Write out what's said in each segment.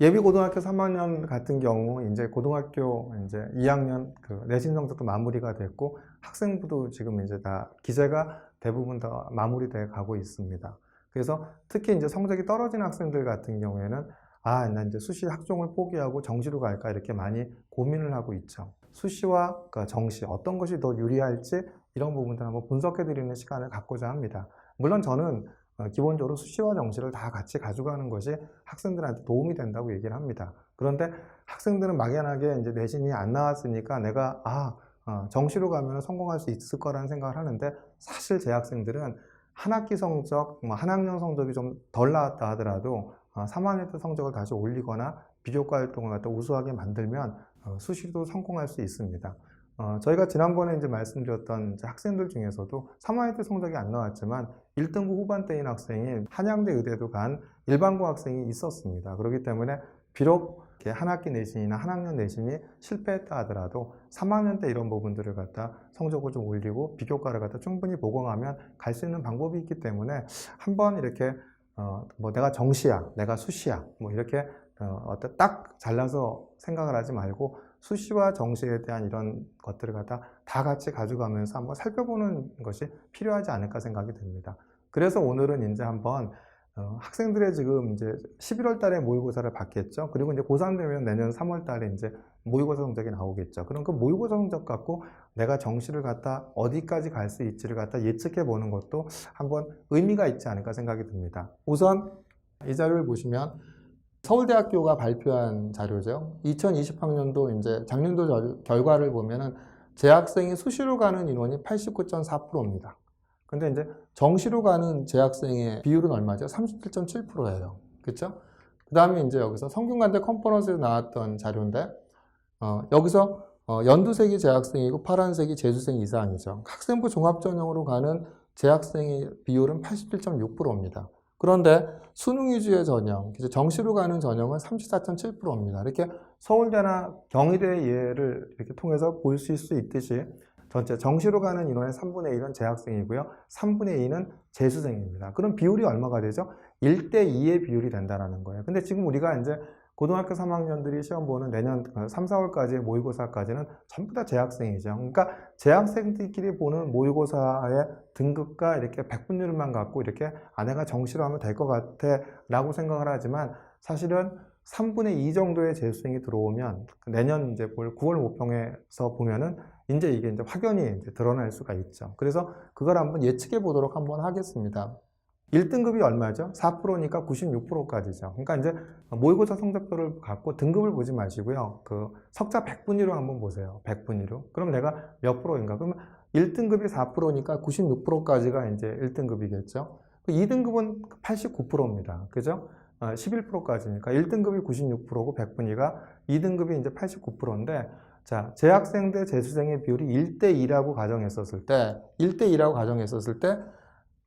예비 고등학교 3학년 같은 경우 이제 고등학교 이제 2학년 그 내신 성적도 마무리가 됐고 학생부도 지금 이제 다 기재가 대부분 다 마무리돼 가고 있습니다. 그래서 특히 이제 성적이 떨어진 학생들 같은 경우에는 아, 나 이제 수시 학종을 포기하고 정시로 갈까 이렇게 많이 고민을 하고 있죠. 수시와 그 정시 어떤 것이 더 유리할지 이런 부분들 한번 분석해 드리는 시간을 갖고자 합니다. 물론 저는 어, 기본적으로 수시와 정시를 다 같이 가져가는 것이 학생들한테 도움이 된다고 얘기를 합니다. 그런데 학생들은 막연하게 이제 내신이 안 나왔으니까 내가 아 어, 정시로 가면 성공할 수 있을 거라는 생각을 하는데 사실 제 학생들은 한 학기 성적, 뭐한 학년 성적이 좀 덜 나왔다 하더라도 어, 3학년 때 성적을 다시 올리거나 비교과 활동을 갖다 우수하게 만들면 어, 수시도 성공할 수 있습니다. 어, 저희가 지난번에 이제 말씀드렸던 이제 학생들 중에서도 3학년 때 성적이 안 나왔지만 1등급 후반대인 학생이 한양대 의대도 간 일반고 학생이 있었습니다. 그렇기 때문에 비록 한 학기 내신이나 한 학년 내신이 실패했다 하더라도 3학년 때 이런 부분들을 갖다 성적을 좀 올리고 비교과를 갖다 충분히 보강하면 갈 수 있는 방법이 있기 때문에 한번 이렇게 어, 뭐 내가 정시야, 내가 수시야, 뭐 이렇게 어, 딱 잘라서 생각을 하지 말고 수시와 정시에 대한 이런 것들을 갖다 다 같이 가져가면서 한번 살펴보는 것이 필요하지 않을까 생각이 듭니다. 그래서 오늘은 이제 한번 어, 학생들의 지금 이제 11월 달에 모의고사를 받겠죠. 그리고 이제 고3 되면 내년 3월 달에 이제 모의고사 성적이 나오겠죠. 그럼 그 모의고사 성적 갖고 내가 정시를 갖다 어디까지 갈 수 있지를 갖다 예측해 보는 것도 한번 의미가 있지 않을까 생각이 듭니다. 우선 이 자료를 보시면 서울대학교가 발표한 자료죠. 2020학년도 이제 작년도 절- 결과를 보면은 재학생이 수시로 가는 인원이 89.4%입니다. 근데 이제 정시로 가는 재학생의 비율은 얼마죠? 37.7%예요. 그렇죠? 그 다음에 이제 여기서 성균관대 컨퍼런스에서 나왔던 자료인데 어, 여기서 어, 연두색이 재학생이고 파란색이 재수생 이상이죠. 학생부 종합전형으로 가는 재학생의 비율은 87.6%입니다. 그런데 수능 위주의 전형, 정시로 가는 전형은 34.7%입니다. 이렇게 서울대나 경희대 예를 이렇게 통해서 있을 수 있듯이 전체 정시로 가는 인원의 3분의 1은 재학생이고요. 3분의 2는 재수생입니다. 그럼 비율이 얼마가 되죠? 1대 2의 비율이 된다는 거예요. 근데 지금 우리가 이제 고등학교 3학년들이 시험 보는 내년 3, 4월까지의 모의고사까지는 전부 다 재학생이죠. 그러니까 재학생들끼리 보는 모의고사의 등급과 이렇게 백분율만 갖고 이렇게 아내가 정시로 하면 될 것 같아 라고 생각을 하지만 사실은 3분의 2 정도의 재수생이 들어오면 내년 이제 볼 9월 모평에서 보면은 이제 이게 이제 확연히 이제 드러날 수가 있죠. 그래서 그걸 한번 예측해 보도록 한번 하겠습니다. 1등급이 얼마죠? 4%니까 96%까지죠. 그러니까 이제 모의고사 성적표를 갖고 등급을 보지 마시고요. 그 석자 100분위로 한번 보세요. 100분위로. 그럼 내가 몇 프로인가? 그러면 1등급이 4%니까 96%까지가 이제 1등급이겠죠. 2등급은 89%입니다. 그죠? 11%까지니까 1등급이 96%고 100분위가 2등급이 이제 89%인데 자, 재학생 대 재수생의 비율이 1대 2라고 가정했었을 때 1대 2라고 가정했었을 때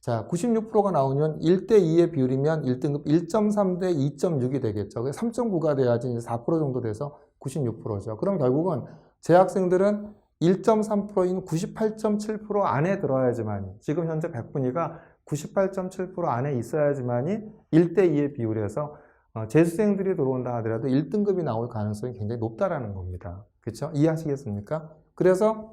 자, 96%가 나오면 1대 2의 비율이면 1등급 1.3대 2.6이 되겠죠. 3.9가 돼야지 이제 4% 정도 돼서 96%죠. 그럼 결국은 재학생들은 1.3%인 98.7% 안에 들어야지만 지금 현재 100분위가 98.7% 안에 있어야지만이 1대 2의 비율에서 어, 재수생들이 들어온다 하더라도 1등급이 나올 가능성이 굉장히 높다라는 겁니다. 그렇죠? 이해하시겠습니까? 그래서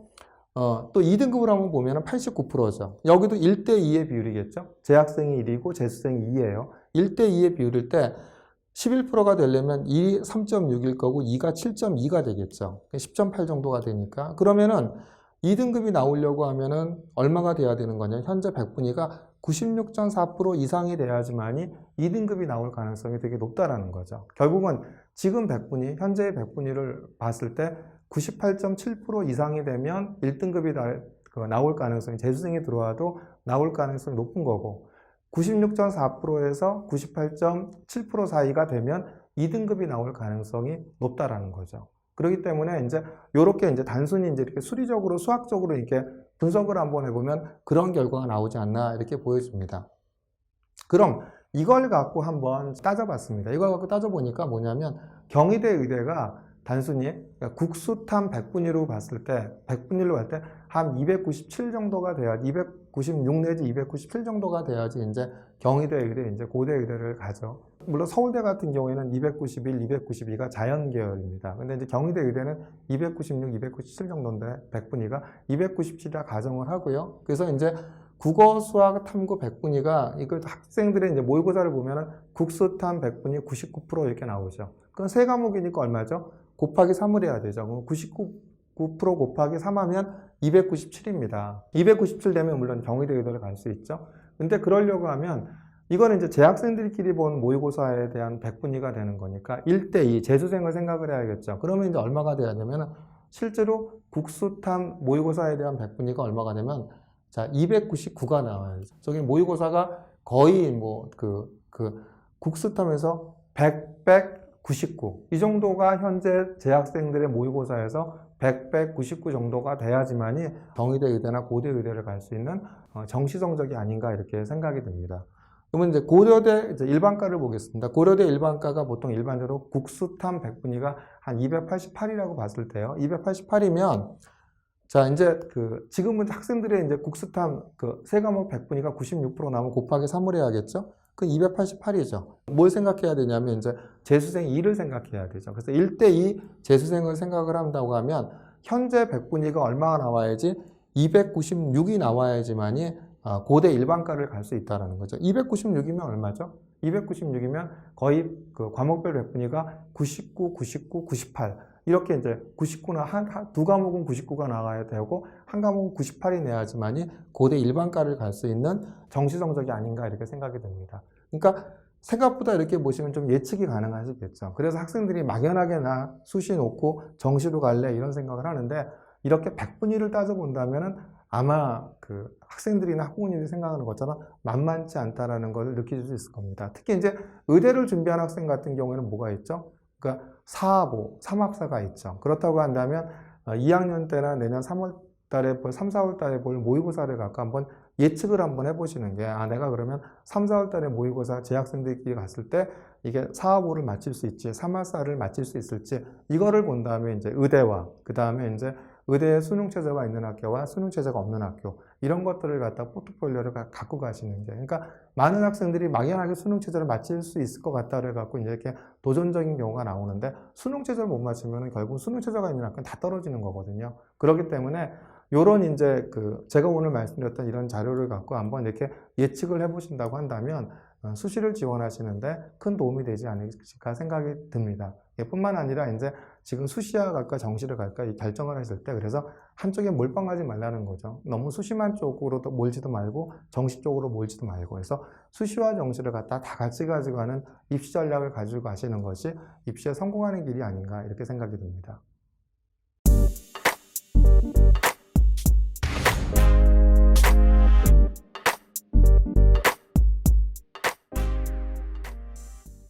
어, 또 2등급으로 한번 보면 89%죠. 여기도 1대 2의 비율이겠죠? 재학생이 1이고 재수생이 2예요. 1대 2의 비율일 때 11%가 되려면 1이 3.6일 거고 2가 7.2가 되겠죠. 10.8 정도가 되니까. 그러면은 2등급이 나오려고 하면은 얼마가 돼야 되는 거냐? 현재 100분위가 96.4% 이상이 돼야지만이 2등급이 나올 가능성이 되게 높다라는 거죠. 결국은 지금 100분위, 현재의 100분위를 봤을 때 98.7% 이상이 되면 1등급이 나, 그 나올 가능성이 재수생이 들어와도 나올 가능성이 높은 거고 96.4%에서 98.7% 사이가 되면 2등급이 나올 가능성이 높다라는 거죠. 그렇기 때문에 이제 이렇게 이제 단순히 이제 이렇게 수리적으로 수학적으로 이렇게 분석을 한번 해보면 그런 결과가 나오지 않나 이렇게 보여집니다. 그럼 이걸 갖고 한번 따져봤습니다. 이걸 갖고 따져보니까 뭐냐면 경희대 의대가 단순히 그러니까 국수탐 100분위로 봤을 때 100분위로 봤을 때 한 297 정도가 돼야지 296 내지 297 정도가 돼야지 이제 경희대 의대 이제 고대 의대를 가죠. 물론 서울대 같은 경우에는 291, 292가 자연 계열입니다. 근데 이제 경희대 의대는 296, 297 정도인데 100분위가 297이라 가정을 하고요. 그래서 이제 국어, 수학, 탐구 100분위가 이걸 학생들의 이제 모의고사를 보면은 국수탐 100분위 99% 이렇게 나오죠. 그럼 세 과목이니까 얼마죠? 곱하기 3을 해야 되죠. 그럼 99 9% 곱하기 3하면 297입니다. 297 되면 물론 경희대 의대를 갈 수 있죠. 근데 그러려고 하면 이거는 이제 재학생들끼리 본 모의고사에 대한 100분위가 되는 거니까 1대2 재수생을 생각을 해야겠죠. 그러면 이제 얼마가 되면 실제로 국수탐 모의고사에 대한 100분위가 얼마가 되면 자 299가 나와요. 저기 모의고사가 거의 뭐 그그 국수탐에서 100, 199. 이 정도가 현재 재학생들의 모의고사에서 100, 199 정도가 돼야지만이 경희대 의대나 고대 의대를 갈 수 있는 어, 정시 성적이 아닌가 이렇게 생각이 듭니다. 그러면 이제 고려대 이제 일반과를 보겠습니다. 고려대 일반과가 보통 일반적으로 국수탐 100분위가 한 288이라고 봤을 때요. 288이면 자 이제 그 지금은 학생들의 이제 국수탐 그 세 과목 100분위가 96% 나오면 곱하기 3을 해야겠죠. 그 288이죠. 뭘 생각해야 되냐면 이제 재수생 2를 생각해야 되죠. 그래서 1대2 재수생을 생각을 한다고 하면 현재 100분위가 얼마가 나와야지 296이 나와야지만이 아, 고대 일반과를 갈 수 있다라는 거죠. 296이면 얼마죠? 296이면 거의 그 과목별 100분위가 99, 99, 98 이렇게 이제 99나 한, 한- 두 과목은 99가 나가야 되고 한 과목은 98이 내야지만이 고대 일반과를 갈 수 있는 정시 성적이 아닌가 이렇게 생각이 됩니다. 그러니까 생각보다 이렇게 보시면 좀 예측이 가능하시겠죠. 그래서 학생들이 막연하게 나 수시 놓고 정시로 갈래 이런 생각을 하는데 이렇게 100분위를 따져본다면은 아마 그 학생들이나 학부모님이 생각하는 것처럼 만만치 않다라는 걸 느끼실 수 있을 겁니다. 특히 이제 의대를 준비하는 학생 같은 경우에는 뭐가 있죠? 그러니까 사하고 삼합사가 있죠. 그렇다고 한다면 어, 2학년 때나 내년 3월 달에 볼 3, 4월 달에 볼 모의고사를 갖고 한번 예측을 한번 해보시는 게, 아, 내가 그러면 3, 4월 달에 모의고사 재학생들끼리 갔을 때 이게 4, 5를 맞힐 수 있지, 3, 4를 맞힐 수 있을지, 이거를 본 다음에 이제 의대와, 그 다음에 이제 의대에 수능체제가 있는 학교와 수능체제가 없는 학교, 이런 것들을 갖다 포트폴리오를 가- 갖고 가시는 게, 그러니까 많은 학생들이 막연하게 수능체제를 맞힐 수 있을 것 같다를 갖고 이제 이렇게 도전적인 경우가 나오는데, 수능체제를 못 맞추면 결국 수능체제가 있는 학교는 다 떨어지는 거거든요. 그렇기 때문에 요런 이제 그 제가 오늘 말씀드렸던 이런 자료를 갖고 한번 이렇게 예측을 해보신다고 한다면 어, 수시를 지원하시는데 큰 도움이 되지 않을까 생각이 듭니다. 예, 뿐만 아니라 이제 지금 수시와 갈까 정시를 갈까 이 결정을 했을 때 그래서 한쪽에 몰빵하지 말라는 거죠. 너무 수시만 쪽으로 또 몰지도 말고 정시 쪽으로 몰지도 말고 해서 수시와 정시를 갖다 다 같이 가지고 가는 입시 전략을 가지고 가시는 것이 입시에 성공하는 길이 아닌가 이렇게 생각이 듭니다.